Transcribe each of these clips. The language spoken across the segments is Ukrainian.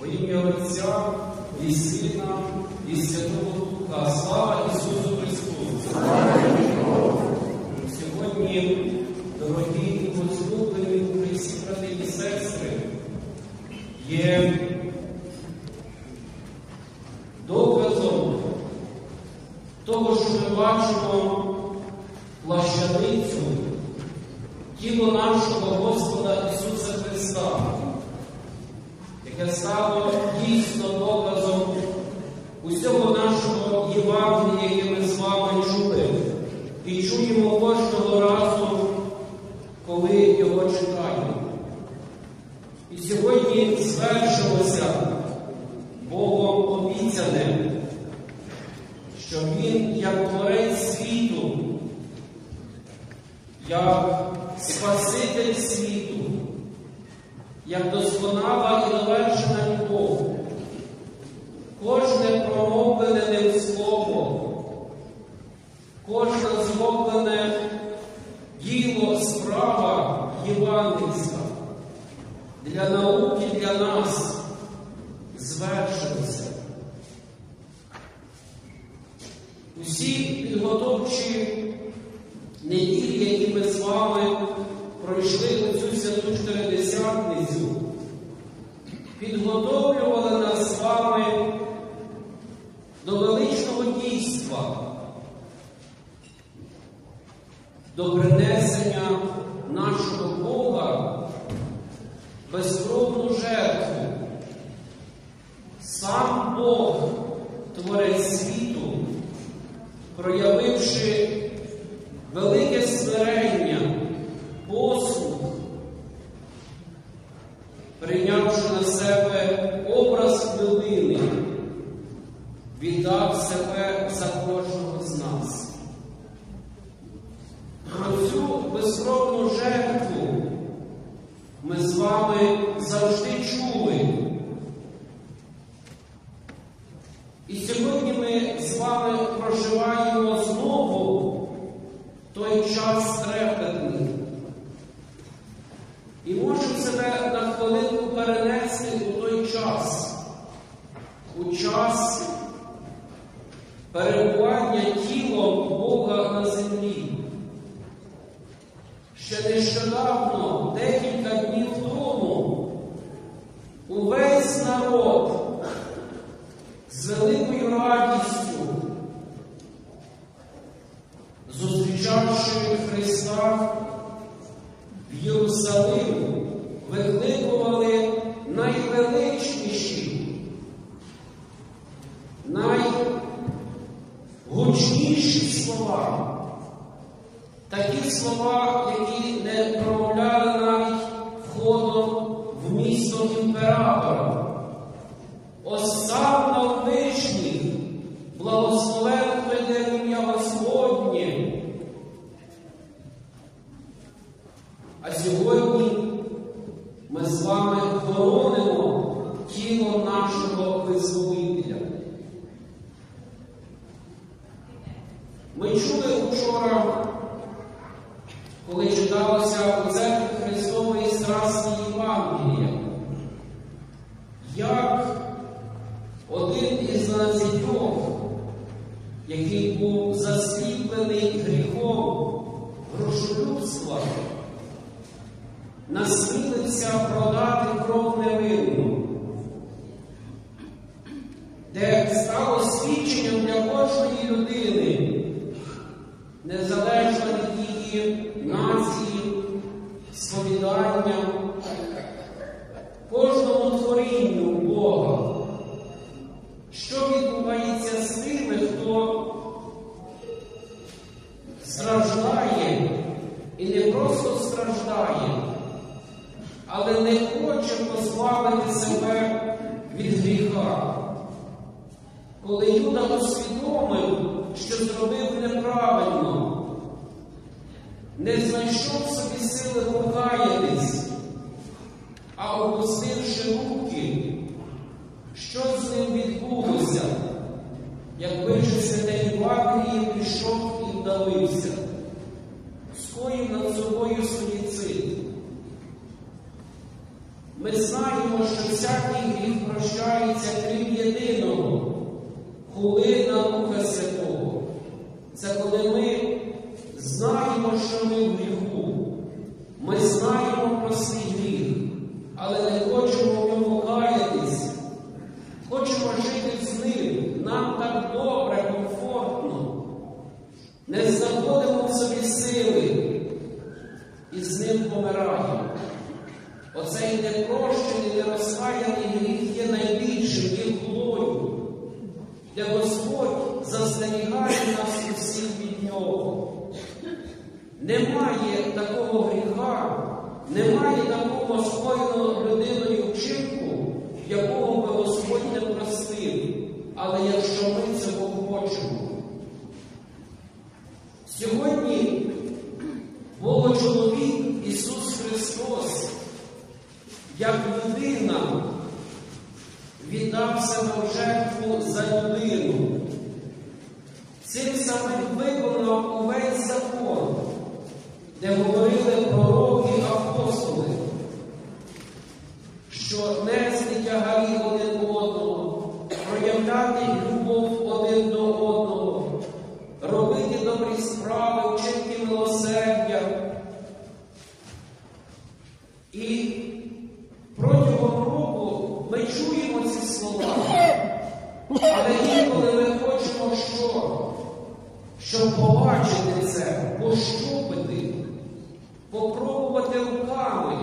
Во ім'я Отця і Сина, і Святого Духа. Слава Ісусу Христу! Сьогодні, дорогі возлюблені у Христі, брати і сестри, є доказом того, що ми бачимо плащаницю, тіло нашого Господа Ісуса Христа, яке стало дійсно доказом усього нашого Євангелія, яке ми з вами чули, і чуємо кожного разу, коли його читаємо. І сьогодні звершилося Богом обіцяне, що Він, як творець світу, як Спаситель світу, як досконала і довершена любов, кожне промовлене ним слово, кожне зроблене діло, справа євангельська для науки, для нас звершилося. Усі підготовчі неділі, які ми з вами пройшли у цю святу чотиридесятницю, підготовлювали нас з вами до величного дійства, до принесення нашого Бога безкровну жертву. Сам Бог, Творець світу, проявивши велике смирення, послух, прийнявши на себе образ людини, віддав себе за кожного з нас. Про цю безкровну жертву ми з вами завжди чули. І сьогодні ми з вами проживаємо знову той час трепетний. І можемо себе на хвилинку перенести у той час, у час перебування тілом Бога на землі. Ще нещодавно, декілька днів тому, увесь народ з великою радістю, зустрічавши Христа в Єрусалиму, викликували найвеличніші, найгучніші слова. Такі слова, в місто імператора. Осав на вишніх, благословен прийде в ім'я Господнє. А сьогодні ми з вами хоронимо тіло нашого визволителя. Ми чули вчора, коли читалося у церкві Христової Страсті Євангелія, як один із надцятьох, який був засліплений гріхом грошолюбства, насмілився продати кров невинну, де стало свідченням для кожної людини, незалежно від її нації, сповідання, позбавити себе від гріха. Коли Юда усвідомив, що зробив неправильно, не знайшов собі сили покаятись, а опустивши руки, що з ним відбулося, якби ж святе Євангеліє пішов і вдалився, скоїв над собою суїцид. Ми знаємо, що всякий гріх прощається крім єдиного, хули на Духа Святого. Це коли ми знаємо, що ми в гріху. Ми знаємо про свій гріх, але не хочемо в ньому каятись. Хочемо жити з ним. Нам так добре, комфортно. Не знаходимо в собі сили і з ним помираємо. Оцей непрощений, нерозкаяний гріх є найбільшим, є хулою, де Господь застерігає нас усіх від нього. Немає такого гріха, немає такого скоєного людиною вчинку, якого би Господь не простив. Але якщо ми цього хочемо. Сьогодні як людина, віддав себе в жертву за людину. Цим самим виконав увесь закон, де говорили пророки апостоли, що нести тягарі один одного, проявляти любов один до одного, робити добрі справи, вчинки милосердя. І протягом року ми чуємо ці слова, але інколи ми хочемо що? Щоб побачити це, пощупити, попробувати руками,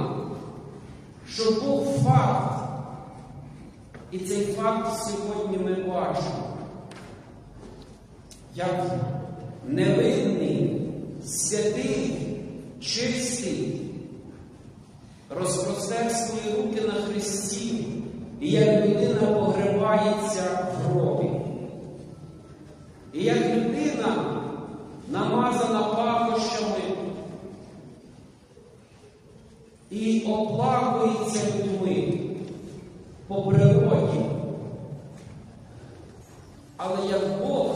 щоб був факт. І цей факт сьогодні ми бачимо. Як невинний, святий, чистий, розпростер свої руки і як людина погребається в гробі. І як людина намазана пахощами і оплакується людьми по природі. Але як Бог,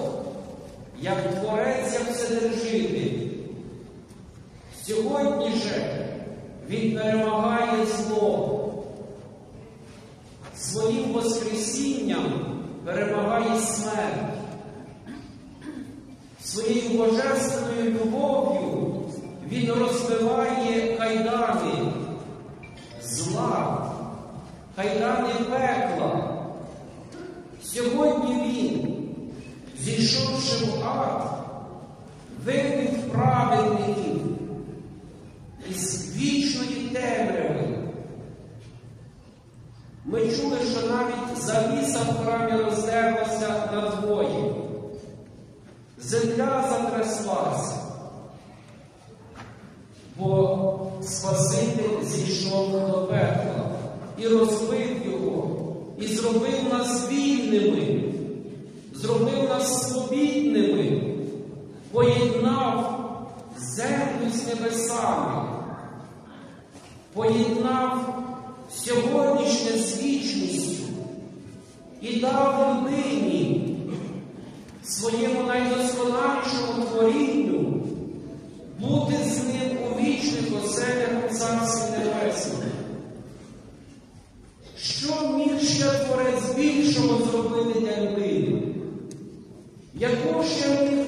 як Творець, Вседержитель, сьогодні же Він перемагає зло. Своїм Воскресінням перемагає смерть. Своєю божественною любов'ю Він розбиває кайдани зла, кайдани пекла. Сьогодні Він, зійшовши в ад, вивів праведників із вічної темряви. Ми чули, що навіть завіса в храмі роздерлася надвоє. Земля затряслася, бо Спаситель зійшов до пекла і розбив його, і зробив нас вільними, зробив нас свобідними, поєднав землю з небесами, поєднав сьогоднішнє з вічністю і дав людині своєму найдосконалішому творінню бути з ним у вічних оселях Царстві Небесному. Що міг ще творець більшого зробити для людини? Яку ще міг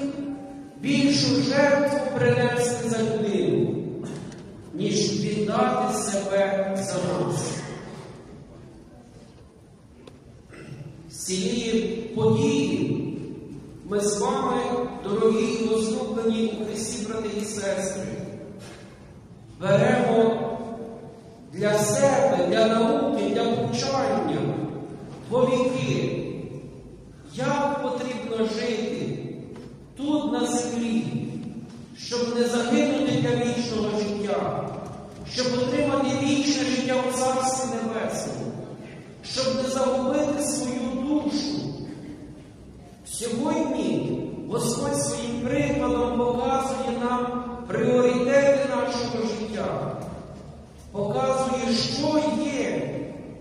більшу жертву принести за людину, ніж віддати себе за нас? Цієї події. Ми з вами, дорогі і возлюблені у Христі, брати і сестри, беремо для себе, для науки, для повчання повіки, як потрібно жити тут на землі, щоб не загинути для вічного життя, щоб отримати вічне життя у Царстві Небесному, щоб не загубити свою душу. Сьогодні Господь своїм прикладом показує нам пріоритети нашого життя, показує, що є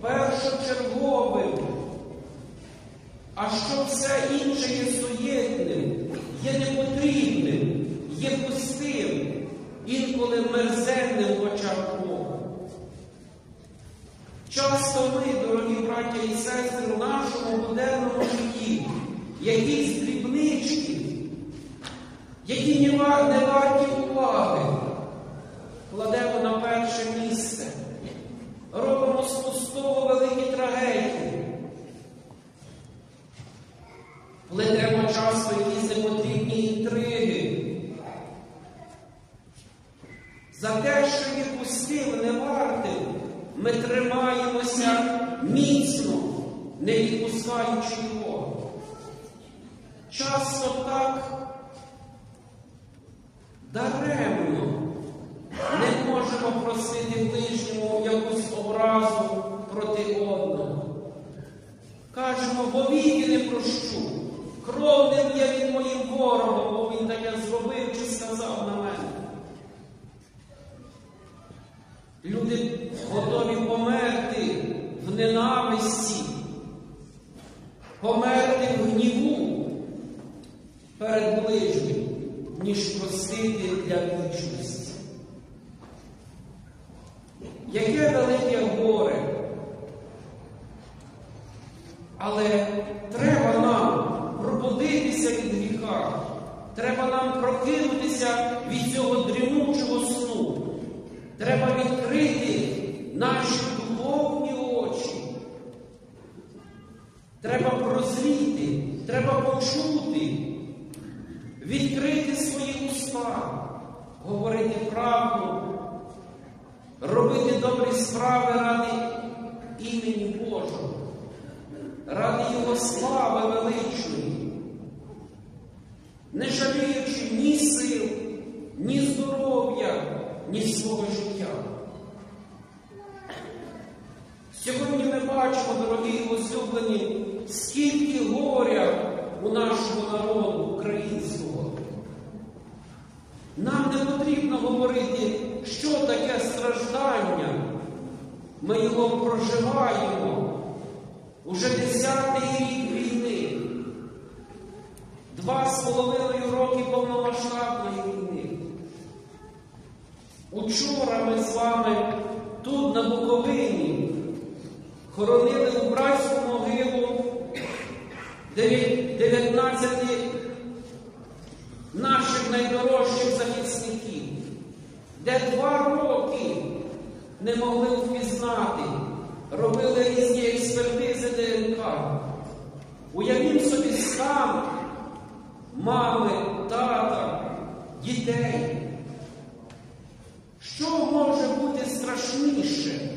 першочерговим, а що все інше є суєтним, є непотрібним, є пустим, інколи мерзенним в очах Бога. Часто ми, дорогі браття і сестри, у нашому буденному житті якісь дрібнички, які не варті уваги, кладемо на перше місце, робимо з пустого великі трагедії, плетемо часто якісь непотрібні інтриги. За те, що є пустим, не вартим, ми тримаємося міцно, не відпускаючи його. Часто так даремно не можемо просити ближньому якусь образу проти одного. Кажемо, бо віки не прощу. Кровним я від моїм ворогом, бо він таке зробив чи сказав на мене. Люди готові померти в ненависті, померти в гніву перед ближнім, ніж простити для вічності. Яке велике горе. Але треба нам пробудитися від гріха, треба нам прокинутися від цього дрімучого сну. Треба відкрити наші духовні очі. Треба прозріти, треба почути, відкрити свої уста, говорити правду, робити добрі справи ради імені Божого, ради Його слави величної, не жаліючи ні сил, ні здоров'я, ні свого життя. Сьогодні ми бачимо, дорогі і возлюблені, скільки горя у нашого народу українського. Нам не потрібно говорити, що таке страждання. Ми його проживаємо уже десятий рік війни, два з половиною роки повномасштабної війни. Учора ми з вами тут, на Буковині, хоронили у братську могилу 19 наших найдорожчих захисників, де два роки не могли впізнати, робили різні експертизи ДНК. Уявім собі стан мами, тата, дітей. Що може бути страшніше?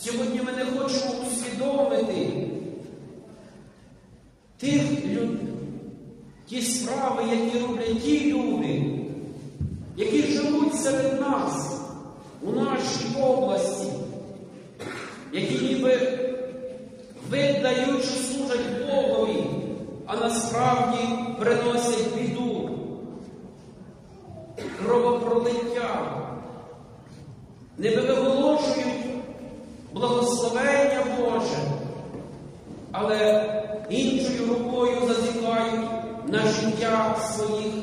Сьогодні ми не хочемо усвідомити тих люд... ті справи, які роблять ті люди, які живуть серед нас у нашій області, які ніби видають, що служать Богові, а насправді приносять біду кровопролиття, не виголошують благословення Боже, але іншою рукою зазікають на життя своїх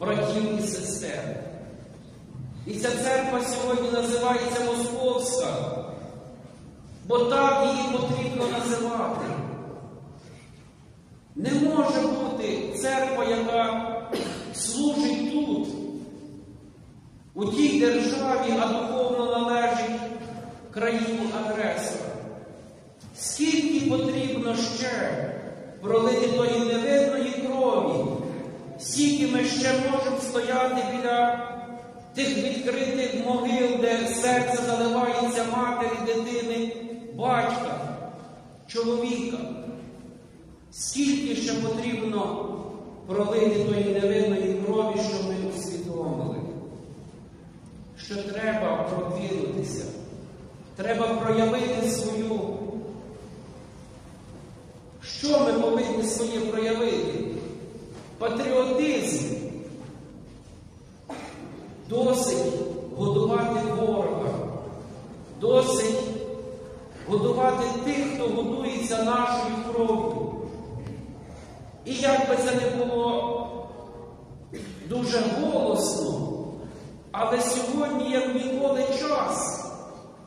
братів і сестер. І ця церква сьогодні називається Московська, бо так її потрібно називати. Не може бути церква, яка служить тут, у тій державі, а духовно належить країні агресора. Скільки потрібно ще пролити тої невидної крові, скільки ми ще можемо стояти біля тих відкритих могил, де серце заливається матері, дитини, батька, чоловіка. Скільки ще потрібно пролити тої невинної крові, щоб ми усвідомили, що треба прокинутися, треба проявити свою. Що ми повинні своє проявити? Патріотизм. Досить годувати ворога, досить годувати тих, хто годується нашою кров'ю. І як би це не було дуже голосно, але сьогодні, як ніколи, час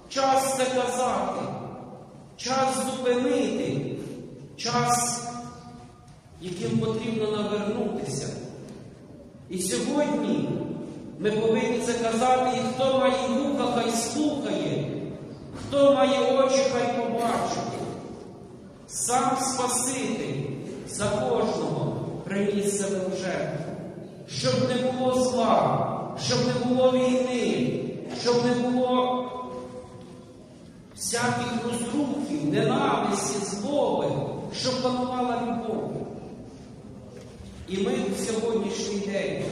час це казати, час зупинити, час, яким потрібно навернутися. І сьогодні ми повинні це казати, і хто має вуха, хай слухає, хто має очі, хай побачить. Сам Спаситель за кожного приніс себе в жертву, щоб не було зла, щоб не було війни, щоб не було всяких розрухів, ненависті, злоби, щоб панувала любов. І ми в сьогоднішній день,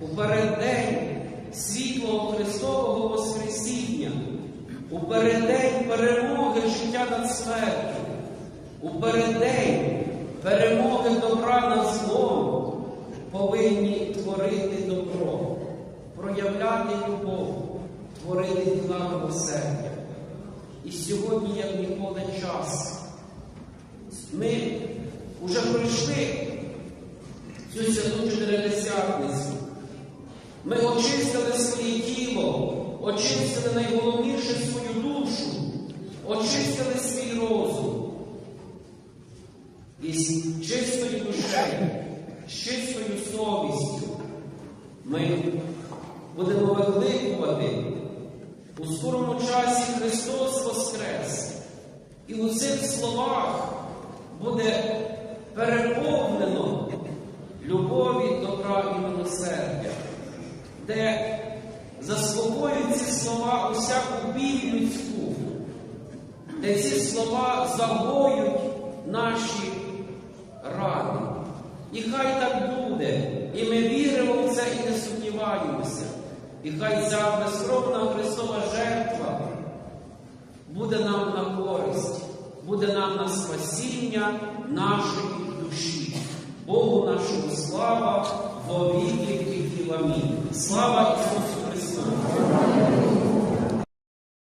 у переддень світлого Христового Воскресіння, у переддень перемоги життя над смертю, у переддень перемоги добра над злом повинні творити добро, проявляти любов, творити діла милосердя. І сьогодні, як ніколи, час. Ми вже пройшли цю святу чотиридесятницю. Ми очистили своє тіло, очистили найголовніше свою душу, очистили свій розум. І з чистою душею, з чистою совістю ми будемо викликувати у скорому часі Христос Воскрес. І у цих словах буде переповнено любові, добра і милосердя, де заспокоюють ці слова усяку біль людську, де ці слова загоють наші рани. І хай так буде, і ми віримо в це і не сумніваємося. І хай ця безкровна Христова жертва буде нам на користь, буде нам на спасіння нашої душі. Богу нашому слава, во віки віків. Амінь. Слава Ісусу Христу!